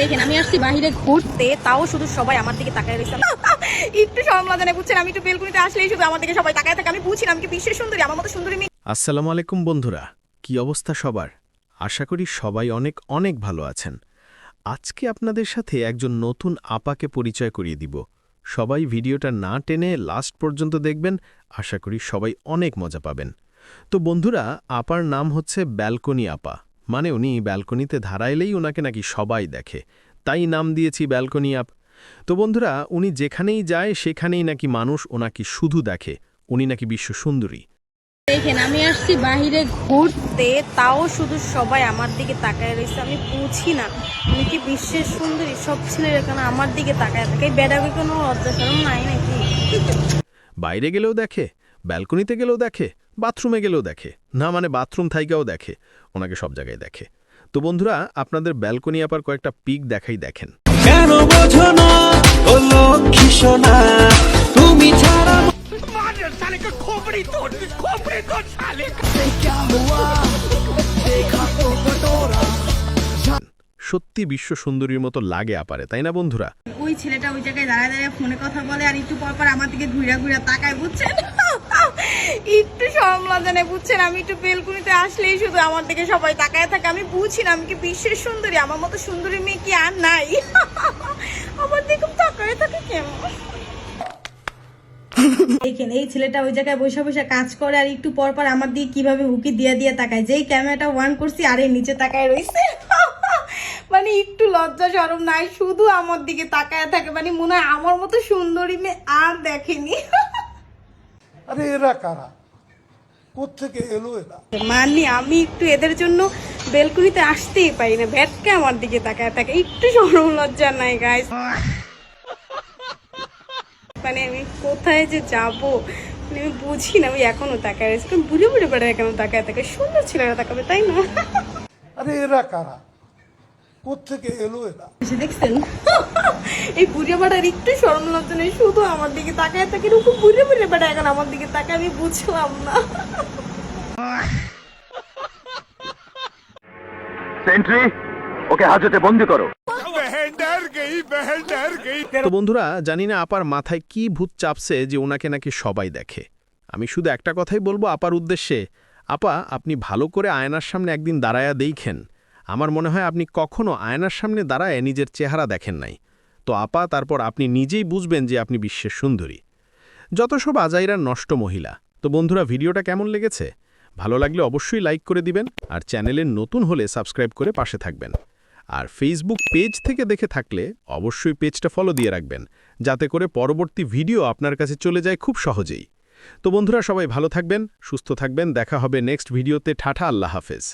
দেখেন আমি আসছি বাইরে ঘুরতে, তাও শুধু সবাই আমার দিকে তাকায় রয়েছে। একটু বুঝছেন, আমি একটু বেলকুনিতে আসলেই শুধু আমার দিকে সবাই তাকায় থাকে, আমি বুঝি না, আমি বিশ্বের সুন্দরী, আমার মতো সুন্দরী আসসালামু আলাইকুম বন্ধুরা, কি অবস্থা সবার? আশা করি সবাই অনেক অনেক ভালো আছেন। আজকে আপনাদের সাথে একজন নতুন আপাকে পরিচয় করিয়ে দিব। সবাই ভিডিওটা না টেনে লাস্ট পর্যন্ত দেখবেন, আশা করি সবাই অনেক মজা পাবেন। তো বন্ধুরা, আপার নাম হচ্ছে ব্যালকনি আপা। মানে উনি ব্যালকনিতে ধারাইলেই ওনাকে নাকি সবাই দেখে। তাই নাম দিয়েছি ব্যালকনি আপ। তো বন্ধুরা উনি যেখানেই যায় সেখানেই নাকি মানুষ ওনাকে শুধু দেখে। উনি নাকি বিশ্ব সুন্দরী। দেখেন আমি আসছি বাইরে ঘুরতে তাও শুধু সবাই আমার দিকে তাকায় রয়েছে। আমি বুঝি না আমি কি বিশ্বের সুন্দরী? সব ছেলেরা কেন আমার দিকে তাকায় থাকে? বেড়াবে কোনো লজ্জা নাই নাকি? বাইরে গেলেও দেখে ব্যালকনিতে গেলেও দেখে। বাথরুমে গেলেও দেখে। না মানে বাথরুম থাইকাও দেখে ওনাকে সব জায়গায় দেখে। তো বন্ধুরা আপনাদের ব্যালকনি আপার কয়েকটা পিক দেখাই দেখেন। কেন বোঝো না ও লক্ষ্মী সোনা তুমি ছাড়া সত্যি বিশ্ব সুন্দরীর মতো লাগে আপারে তাই না বন্ধুরা? ওই ছেলেটা ওই জায়গায় দাঁড়ায় দাঁড়ায় ফোনে কথা বলে আর একটু পর পর আমার দিকে ঘুরা ঘুরা তাকায় বুঝছেন? একটু সমালোচনা বুঝছেন? আমি একটু বেলকুনিতে আসলেই শুধু আমার দিকে সবাই তাকায় থাকে। আমি বুঝি না, আমি কি বিশ্বের সুন্দরী? আমার মতো সুন্দরী মেয়ে কি আর নাই? আমার দিকে তাকায় থাকে কেমন দেখেন, এই ছেলেটা ওই জায়গায় বসে বসে কাজ করে আর একটু পর পর আমার দিকে কীভাবে হুকি দিয়ে দিয়ে তাকায়। যেই ক্যামেরাটা ওয়ান করছি, আর এই নিচে তাকায় রয়েছে মানে একটু লজ্জা সরম নাই, শুধু আমার দিকে তাকায় থাকে। মানে মনে হয় আমার মতো সুন্দরী মেয়ে আর দেখেনি। আরে এরা কারা? কোত্থেকে এলো এরা? মানি আমি একটু এদের জন্য বেলকুনিতে আসতেই পারি না। ভ্যাটকে আমার দিকে তাকায় থাকে একটু সরম লজ্জা নাই গাইস মানে আমি কোথায় যে যাব? মানে আমি বুঝি না আমি এখনও তাকায় বুড়ে বুড়ে বেড়ায় কেন তাকায়? থাকে সুন্দর ছেলেরা তাকাবে তাই না? আরে এরা কারা? কোত্থেকে এলো এরা? দেখছেন? এই বুড়ে বেড়ার একটু সরম লজ্জা নেই শুধু আমার দিকে তাকায় থাকে খুব বুড়ে বুড়ে বেড়া এখন আমার দিকে তাকায়? আমি বুঝলাম না। সেন্ট্রি ওকে হাজতে বন্দি করো। তো বন্ধুরা জানি না আপার মাথায় কি ভূত চাপছে যে ওনাকে নাকি সবাই দেখে। আমি শুধু একটা কথাই বলব আপার উদ্দেশ্যে আপা আপনি ভালো করে আয়নার সামনে একদিন দাঁড়ায়া দেখেন। আমার মনে হয় আপনি কখনো আয়নার সামনে দাঁড়ায় নিজের চেহারা দেখেন নাই। তো আপা, তারপর আপনি নিজেই বুঝবেন যে আপনি বিশ্বের সুন্দরী। যত সব আজাইরা নষ্ট মহিলা। তো বন্ধুরা, ভিডিওটা কেমন লেগেছে? ভালো লাগলে অবশ্যই লাইক করে দিবেন আর চ্যানেলের নতুন হলে সাবস্ক্রাইব করে পাশে থাকবেন। আর ফেসবুক পেজ থেকে দেখে থাকলে অবশ্যই পেজটা ফলো দিয়ে রাখবেন। যাতে করে পরবর্তী ভিডিও আপনার কাছে চলে যায় খুব সহজেই। তো বন্ধুরা, সবাই ভালো থাকবেন, সুস্থ থাকবেন। দেখা হবে নেক্সট ভিডিওতে। ঠাঠা আল্লাহ হাফেজ।